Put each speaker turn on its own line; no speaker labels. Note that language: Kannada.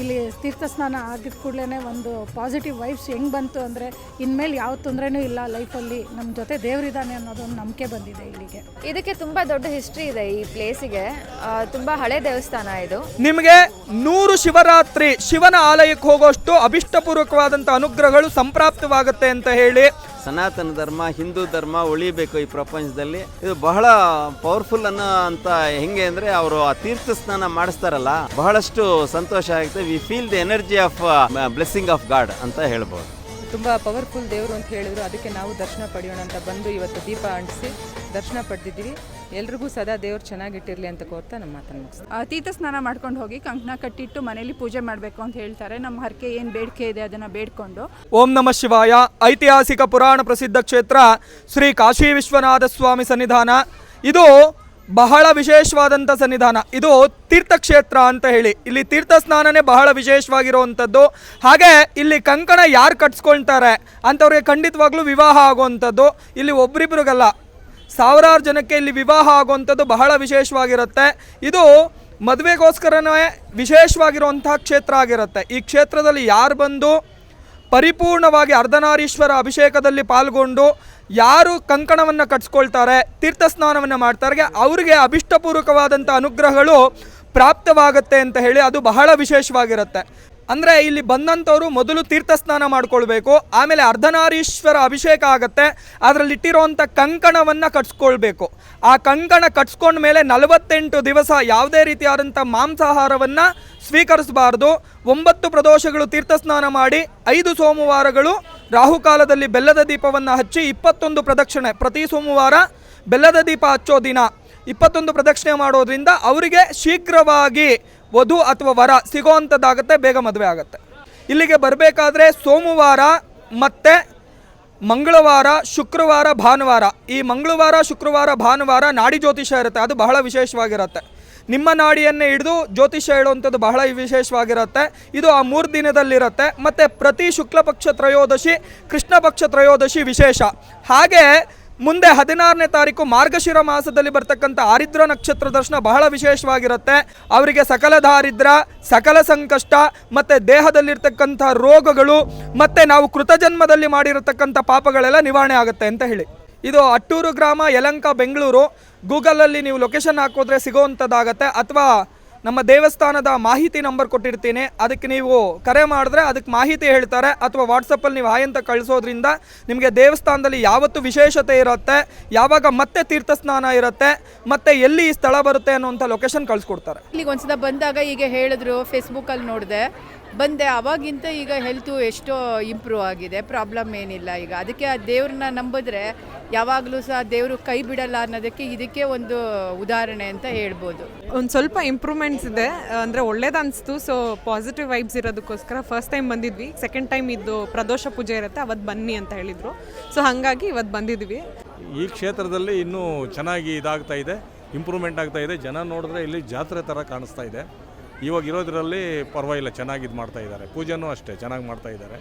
ಇಲ್ಲಿ ತೀರ್ಥ ಸ್ನಾನ ಆಗಿದ ಕೂಡಲೇ ಒಂದು ಪಾಸಿಟಿವ್ ವೈಬ್ಸ್ ಹೆಂಗೆ ಬಂತು ಅಂದರೆ ಇನ್ಮೇಲೆ ಯಾವ ತೊಂದರೆನೂ ಇಲ್ಲ ಲೈಫಲ್ಲಿ ನಮ್ಮ ಜೊತೆ ದೇವರಿದ್ದಾನೆ ಅನ್ನೋದೊಂದು ನಂಬಿಕೆ ಬಂದಿದೆ ಇಲ್ಲಿಗೆ.
ಇದಕ್ಕೆ ತುಂಬ ದೊಡ್ಡ ಹಿಸ್ಟ್ರಿ ಇದೆ ಈ ಪ್ಲೇಸಿಗೆ ತುಂಬ ಹಳೆ ದೇವಸ್ಥಾನ ಇದು.
ನಿಮಗೆ ನೂರು ಶಿವರಾತ್ರಿ ಶಿವನ ಆಲಯಕ್ಕೆ ಹೋಗೋಷ್ಟು ಅಭಿಷ್ಟಪೂರ್ವಕವಾದಂಥ ಅನುಗ್ರಹಗಳು ಸಂಪ್ರಾಪ್ತವಾಗುತ್ತೆ ಅಂತ ಹೇಳಿ
ಸನಾತನ ಧರ್ಮ, ಹಿಂದೂ ಧರ್ಮ ಉಳಿಬೇಕು ಈ ಪ್ರಪಂಚದಲ್ಲಿ. ಇದು ಬಹಳ ಪವರ್ಫುಲ್ ಅನ್ನೋ ಅಂತ ಹೆಂಗೆ ಅಂದ್ರೆ ಅವರು ಆ ತೀರ್ಥ ಸ್ನಾನ ಮಾಡಿಸ್ತಾರಲ್ಲ, ಬಹಳಷ್ಟು ಸಂತೋಷ ಆಗುತ್ತೆ. We feel the energy of blessing of God ಅಂತ ಹೇಳ್ಬೋದು.
ತುಂಬ ಪವರ್ಫುಲ್ ದೇವರು ಅಂತ ಹೇಳಿದ್ರು. ಅದಕ್ಕೆ ನಾವು ದರ್ಶನ ಪಡೆಯೋಣ ಅಂತ ಬಂದು ಇವತ್ತು ದೀಪ ಅಂಟಿಸಿ ದರ್ಶನ ಪಡೆದಿದ್ದೀವಿ. ಎಲ್ರಿಗೂ ಸದಾ ದೇವ್ರು ಚೆನ್ನಾಗಿಟ್ಟಿರಲಿ ಅಂತ ಕೋರ್ತಾ ನಮ್ಮ ಮಾತನ್ನು
ತೀರ್ಥ ಸ್ನಾನ ಮಾಡ್ಕೊಂಡು ಹೋಗಿ ಕಂಕಣ ಕಟ್ಟಿಟ್ಟು ಮನೇಲಿ ಪೂಜೆ ಮಾಡಬೇಕು ಅಂತ ಹೇಳ್ತಾರೆ. ನಮ್ಮ ಹರಕೆ ಏನು ಬೇಡಿಕೆ ಇದೆ ಅದನ್ನು ಬೇಡ್ಕೊಂಡು.
ಓಂ ನಮಃ ಶಿವಾಯ. ಐತಿಹಾಸಿಕ ಪುರಾಣ ಪ್ರಸಿದ್ಧ ಕ್ಷೇತ್ರ ಶ್ರೀ ಕಾಶಿ ವಿಶ್ವನಾಥ ಸ್ವಾಮಿ ಸನ್ನಿಧಾನ. ಇದು ಬಹಳ ವಿಶೇಷವಾದಂಥ ಸನ್ನಿಧಾನ. ಇದು ತೀರ್ಥಕ್ಷೇತ್ರ ಅಂತ ಹೇಳಿ. ಇಲ್ಲಿ ತೀರ್ಥ ಸ್ನಾನನೇ ಬಹಳ ವಿಶೇಷವಾಗಿರುವಂಥದ್ದು ಹಾಗೆ ಇಲ್ಲಿ ಕಂಕಣ ಯಾರು ಕಟ್ಸ್ಕೊಳ್ತಾರೆ ಅಂಥವ್ರಿಗೆ ಖಂಡಿತವಾಗ್ಲೂ ವಿವಾಹ ಆಗುವಂಥದ್ದು ಇಲ್ಲಿ ಒಬ್ರಿಬ್ರಿಗಲ್ಲ ಸಾವಿರಾರು ಜನಕ್ಕೆ ಇಲ್ಲಿ ವಿವಾಹ ಆಗುವಂಥದ್ದು ಬಹಳ ವಿಶೇಷವಾಗಿರುತ್ತೆ. ಇದು ಮದುವೆಗೋಸ್ಕರನೇ ವಿಶೇಷವಾಗಿರುವಂತಹ ಕ್ಷೇತ್ರ ಆಗಿರುತ್ತೆ. ಈ ಕ್ಷೇತ್ರದಲ್ಲಿ ಯಾರು ಬಂದು ಪರಿಪೂರ್ಣವಾಗಿ ಅರ್ಧನಾರೀಶ್ವರ ಅಭಿಷೇಕದಲ್ಲಿ ಪಾಲ್ಗೊಂಡು ಯಾರು ಕಂಕಣವನ್ನು ಕಟ್ಸ್ಕೊಳ್ತಾರೆ ತೀರ್ಥ ಸ್ನಾನವನ್ನು ಮಾಡ್ತಾರೆ ಅವರಿಗೆ ಅಭಿಷ್ಟಪೂರ್ವಕವಾದಂಥ ಅನುಗ್ರಹಗಳು ಪ್ರಾಪ್ತವಾಗುತ್ತೆ ಅಂತ ಹೇಳಿ ಅದು ಬಹಳ ವಿಶೇಷವಾಗಿರುತ್ತೆ. ಅಂದರೆ ಇಲ್ಲಿ ಬಂದಂಥವರು ಮೊದಲು ತೀರ್ಥ ಸ್ನಾನ ಮಾಡ್ಕೊಳ್ಬೇಕು, ಆಮೇಲೆ ಅರ್ಧನಾರೀಶ್ವರ ಅಭಿಷೇಕ ಆಗುತ್ತೆ ಅದರಲ್ಲಿಟ್ಟಿರೋವಂಥ ಕಂಕಣವನ್ನು ಕಟ್ಸ್ಕೊಳ್ಬೇಕು. ಆ ಕಂಕಣ ಕಟ್ಸ್ಕೊಂಡ ಮೇಲೆ ನಲವತ್ತೆಂಟು ದಿವಸ ಯಾವುದೇ ರೀತಿಯಾದಂಥ ಮಾಂಸಾಹಾರವನ್ನು ಸ್ವೀಕರಿಸಬಾರ್ದು. ಒಂಬತ್ತು ಪ್ರದೋಷಗಳು ತೀರ್ಥ ಸ್ನಾನ ಮಾಡಿ, ಐದು ಸೋಮವಾರಗಳು ರಾಹುಕಾಲದಲ್ಲಿ ಬೆಲ್ಲದ ದೀಪವನ್ನು ಹಚ್ಚಿ ಇಪ್ಪತ್ತೊಂದು ಪ್ರದಕ್ಷಿಣೆ ಪ್ರತಿ ಸೋಮವಾರ ಬೆಲ್ಲದ ದೀಪ ಹಚ್ಚೋ ದಿನ. ಇಪ್ಪತ್ತೊಂದು ಪ್ರದಕ್ಷಿಣೆ ಮಾಡೋದ್ರಿಂದ ಅವರಿಗೆ ಶೀಘ್ರವಾಗಿ ವಧು ಅಥವಾ ವರ ಸಿಗೋವಂಥದ್ದಾಗತ್ತೆ ಬೇಗ ಮದುವೆ ಆಗುತ್ತೆ. ಇಲ್ಲಿಗೆ ಬರಬೇಕಾದ್ರೆ ಸೋಮವಾರ ಮತ್ತು ಮಂಗಳವಾರ, ಶುಕ್ರವಾರ, ಭಾನುವಾರ. ಈ ಮಂಗಳವಾರ, ಶುಕ್ರವಾರ, ಭಾನುವಾರ ನಾಡಿ ಜ್ಯೋತಿಷ ಇರುತ್ತೆ. ಅದು ಬಹಳ ವಿಶೇಷವಾಗಿರುತ್ತೆ. ನಿಮ್ಮ ನಾಡಿಯನ್ನೇ ಹಿಡಿದು ಜ್ಯೋತಿಷ್ಯ ಹೇಳುವಂಥದ್ದು ಬಹಳ ವಿಶೇಷವಾಗಿರುತ್ತೆ. ಇದು ಆ ಮೂರು ದಿನದಲ್ಲಿರುತ್ತೆ. ಮತ್ತು ಪ್ರತಿ ಶುಕ್ಲಪಕ್ಷ ತ್ರಯೋದಶಿ, ಕೃಷ್ಣಪಕ್ಷ ತ್ರಯೋದಶಿ ವಿಶೇಷ. ಹಾಗೆ ಮುಂದೆ ಹದಿನಾರನೇ ತಾರೀಕು ಮಾರ್ಗಶಿರ ಮಾಸದಲ್ಲಿ ಬರ್ತಕ್ಕಂಥ ಆರಿದ್ರ ನಕ್ಷತ್ರ ದರ್ಶನ ಬಹಳ ವಿಶೇಷವಾಗಿರುತ್ತೆ. ಅವರಿಗೆ ಸಕಲ ದಾರಿದ್ರ, ಸಕಲ ಸಂಕಷ್ಟ ಮತ್ತು ದೇಹದಲ್ಲಿರ್ತಕ್ಕಂಥ ರೋಗಗಳು ಮತ್ತು ನಾವು ಕೃತಜನ್ಮದಲ್ಲಿ ಮಾಡಿರತಕ್ಕಂಥ ಪಾಪಗಳೆಲ್ಲ ನಿವಾರಣೆ ಆಗುತ್ತೆ ಅಂತ ಹೇಳಿ. ಇದು ಅಟ್ಟೂರು ಗ್ರಾಮ ಯಲಂಕ, ಬೆಂಗಳೂರು. ಗೂಗಲಲ್ಲಿ ನೀವು ಲೊಕೇಶನ್ ಹಾಕೋದ್ರೆ ಸಿಗೋವಂಥದ್ದಾಗತ್ತೆ ಅಥವಾ ನಮ್ಮ ದೇವಸ್ಥಾನದ ಮಾಹಿತಿ ನಂಬರ್ ಕೊಟ್ಟಿರ್ತೀನಿ. ಅದಕ್ಕೆ ನೀವು ಕರೆ ಮಾಡಿದ್ರೆ ಅದಕ್ಕೆ ಮಾಹಿತಿ ಹೇಳ್ತಾರೆ ಅಥವಾ ವಾಟ್ಸಪ್ಪಲ್ಲಿ ನೀವು ಹಾಯ್ ಅಂತ ಕಳಿಸೋದ್ರಿಂದ ನಿಮಗೆ ದೇವಸ್ಥಾನದಲ್ಲಿ ಯಾವತ್ತು ವಿಶೇಷತೆ ಇರುತ್ತೆ. ಯಾವಾಗ ಮತ್ತೆ ತೀರ್ಥ ಸ್ನಾನ ಇರುತ್ತೆ, ಮತ್ತೆ ಎಲ್ಲಿ ಈ ಸ್ಥಳ ಬರುತ್ತೆ ಅನ್ನುವಂಥ ಲೊಕೇಶನ್ ಕಳಿಸ್ಕೊಡ್ತಾರೆ.
ಇಲ್ಲಿಗೆ ಒಂದ್ಸಲ ಬಂದಾಗ ಈಗ ಹೇಳಿದ್ರು ಫೇಸ್ಬುಕ್ಕಲ್ಲಿ ನೋಡಿದೆ. ಬಂದೆ. ಅವಾಗಿಂತ ಈಗ ಹೆಲ್ತು ಎಷ್ಟೋ ಇಂಪ್ರೂವ್ ಆಗಿದೆ. ಪ್ರಾಬ್ಲಮ್ ಏನಿಲ್ಲ ಈಗ. ಅದಕ್ಕೆ ಆ ದೇವ್ರನ್ನ ನಂಬಿದ್ರೆ ಯಾವಾಗಲೂ ಸಹ ದೇವರು ಕೈ ಬಿಡಲ್ಲ ಅನ್ನೋದಕ್ಕೆ ಇದಕ್ಕೆ ಒಂದು ಉದಾಹರಣೆ ಅಂತ ಹೇಳ್ಬೋದು.
ಒಂದು ಸ್ವಲ್ಪ ಇಂಪ್ರೂವ್ಮೆಂಟ್ಸ್ ಇದೆ. ಅಂದರೆ ಒಳ್ಳೇದು ಅನಿಸ್ತು ಸೊ ಪಾಸಿಟಿವ್ ವೈಬ್ಸ್ ಇರೋದಕ್ಕೋಸ್ಕರ ಫಸ್ಟ್ ಟೈಮ್ ಬಂದಿದ್ವಿ. ಸೆಕೆಂಡ್ ಟೈಮ್ ಇದು ಪ್ರದೋಷ ಪೂಜೆ ಇರುತ್ತೆ. ಅವತ್ತು ಬನ್ನಿ ಅಂತ ಹೇಳಿದರು. ಸೊ ಹಾಗಾಗಿ ಇವತ್ತು ಬಂದಿದ್ವಿ.
ಈ ಕ್ಷೇತ್ರದಲ್ಲಿ ಇನ್ನೂ ಚೆನ್ನಾಗಿ ಇದಾಗ್ತಾ ಇದೆ. ಇಂಪ್ರೂವ್ಮೆಂಟ್ ಆಗ್ತಾ ಇದೆ. ಜನ ನೋಡಿದ್ರೆ ಇಲ್ಲಿ ಜಾತ್ರೆ ಥರ ಕಾಣಿಸ್ತಾ ಇದೆ. ಇವಾಗ ಇರೋದ್ರಲ್ಲಿ ಪರವಾಗಿಲ್ಲ ಚೆನ್ನಾಗಿ ಇದು ಮಾಡ್ತಾ ಇದ್ದಾರೆ. ಪೂಜೆನೂ ಅಷ್ಟೇ ಚೆನ್ನಾಗಿ ಮಾಡ್ತಾ ಇದ್ದಾರೆ.